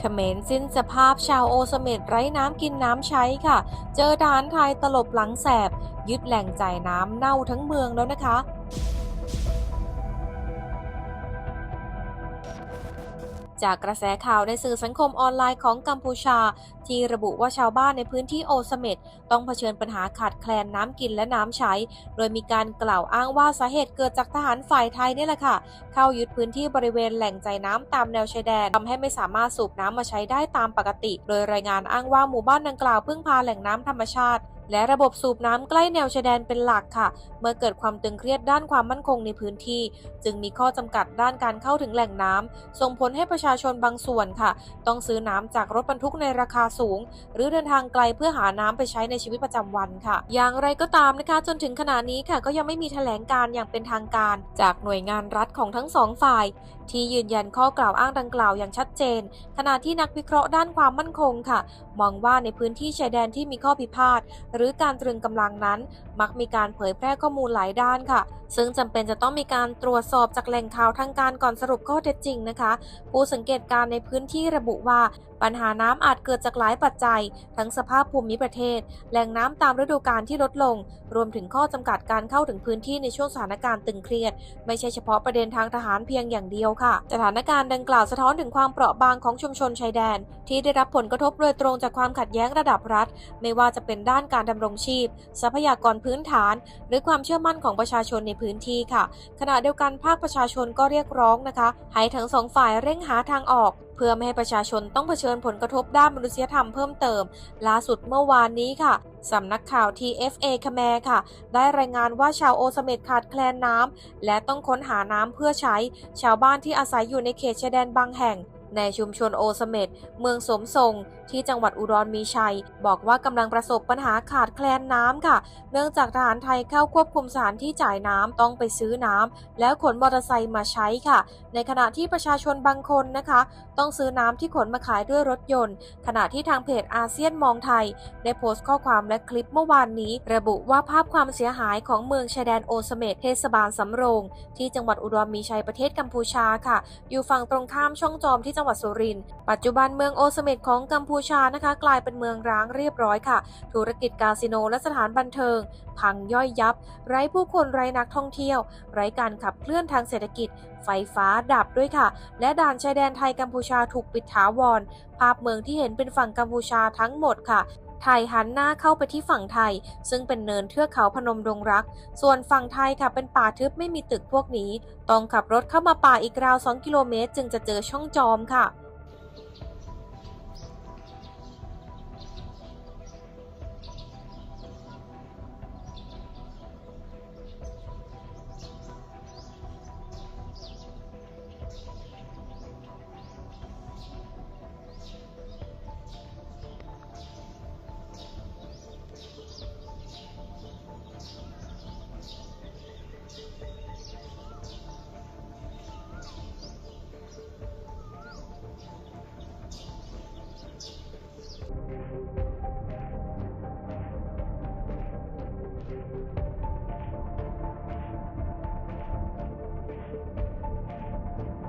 เขมรสิ้นสภาพชาวโอสเมดไร้น้ำกินน้ำใช้ค่ะ เจอทหารไทยตลบหลังแสบ ยึดแหล่งจ่ายน้ำเน่าทั้งเมืองแล้วนะคะ จากกระแสข่าวในสื่อสังคมออนไลน์ของกัมพูชา ที่ระบุว่าชาวบ้านในพื้นที่โอสเม็ดต้องเผชิญปัญหาขาดแคลนน้ำกินและน้ำใช้ โดยมีการกล่าวอ้างว่าสาเหตุเกิดจากทหารฝ่ายไทยนี่แหละค่ะ เข้ายึดพื้นที่บริเวณแหล่งใจน้ำตามแนวชายแดนทำให้ไม่สามารถสูบน้ำมาใช้ได้ตามปกติ โดยรายงานอ้างว่าหมู่บ้านดังกล่าวพึ่งพาแหล่งน้ำธรรมชาติ และระบบสูบน้ำใกล้แนวชายแดนเป็นหลักค่ะ เมื่อเกิดความตึงเครียดด้านความมั่นคงในพื้นที่ จึงมีข้อจำกัดด้านการเข้าถึงแหล่งน้ำส่งผลให้ประชาชนบางส่วนค่ะ ต้องซื้อน้ำจากรถบรรทุกในราคาสูง หรือเดินทางไกลเพื่อหาน้ำไปใช้ในชีวิตประจำวันค่ะ อย่างไรก็ตามนะคะ จนถึงขณะนี้ค่ะ ก็ยังไม่มีแถลงการอย่างเป็นทางการ จากหน่วยงานรัฐของทั้งสองฝ่าย ที่ยืนยันข้อกล่าวอ้างดังกล่าวอย่างชัดเจน ขณะที่นักวิเคราะห์ด้านความมั่นคงค่ะมองว่าในพื้นที่ชายแดนที่มีข้อพิพาทหรือการตรึงกำลังนั้น มักมีการเผยแพร่ข้อมูลหลายด้านค่ะ ซึ่งจำเป็นจะต้องมีการตรวจสอบจากแหล่งข่าวทางการก่อนสรุปข้อเท็จจริงนะคะ ผู้สังเกตการณ์ในพื้นที่ระบุว่าปัญหาน้ำอาจเกิดจากหลายปัจจัย ทั้งสภาพภูมิประเทศ แหล่งน้ำตามฤดูกาลที่ลดลง รวมถึงข้อจำกัดการเข้าถึงพื้นที่ในช่วงสถานการณ์ตึงเครียด ไม่ใช่เฉพาะประเด็นทางทหารเพียงอย่างเดียวค่ะ สถานการณ์ดังกล่าวสะท้อนถึงความเปราะบางของชุมชนชายแดน ที่ได้รับผลกระทบโดยตรงจากความขัดแย้งระดับรัฐ ไม่ว่าจะเป็นด้านการดำรงชีพ ทรัพยากรพื้นฐาน หรือความเชื่อมั่นของประชาชนในพื้นที่ค่ะ ขณะเดียวกันภาคประชาชนก็เรียกร้องนะคะ ให้ทั้งสองฝ่ายเร่งหาทางออกเพื่อไม่ให้ประชาชนต้องเผชิญผลกระทบด้านมนุษยธรรมเพิ่มเติม ล่าสุดเมื่อวานนี้ค่ะ สำนักข่าว TFA คแมค่ะ ได้รายงานว่าชาวโอสเมดขาดแคลนน้ำ และต้องค้นหาน้ำเพื่อใช้ ชาวบ้านที่อาศัยอยู่ในเขตชายแดนบางแห่ง ในชุมชนโอสเมดเมืองสมทรง ที่จังหวัดอุดรมีชัย บอกว่ากำลังประสบปัญหาขาดแคลนน้ำค่ะ เนื่องจากทหารไทยเข้าควบคุมสถานที่จ่ายน้ำต้องไปซื้อน้ำแล้วขนมอเตอร์ไซค์มาใช้ค่ะ ในขณะที่ประชาชนบางคนนะคะ ต้องซื้อน้ำที่ขนมาขายด้วยรถยนต์ ขณะที่ทางเพจอาเซียนมองไทย ได้โพสต์ข้อความและคลิปเมื่อวานนี้ ระบุว่าภาพความเสียหายของเมืองชายแดนโอสเมดเทศบาลสำโรง ที่จังหวัดอุดรมีชัยประเทศกัมพูชาค่ะ อยู่ฝั่งตรงข้ามช่องจอมที่จังหวัดสุรินทร์ปัจจุบันเมืองโอสเมดของกัมพูชานะคะ กลายเป็นเมืองร้างเรียบร้อยค่ะ ธุรกิจคาสิโนและสถานบันเทิง พังย่อยยับ ไร้ผู้คนไร้นักท่องเที่ยว ไร้การขับเคลื่อนทางเศรษฐกิจ ไฟฟ้าดับด้วยค่ะ และด่านชายแดนไทยกัมพูชาถูกปิดถาวร ภาพเมืองที่เห็นเป็นฝั่งกัมพูชาทั้งหมดค่ะไทยหันหน้าเข้าไปที่ฝั่งไทย ซึ่งเป็นเนินเทือกเขาพนมดงรัก ส่วนฝั่งไทยค่ะเป็นป่าทึบไม่มีตึกพวกนี้ ต้องขับรถเข้ามาป่าอีกราว 2 กิโลเมตร จึงจะเจอช่องจอมค่ะ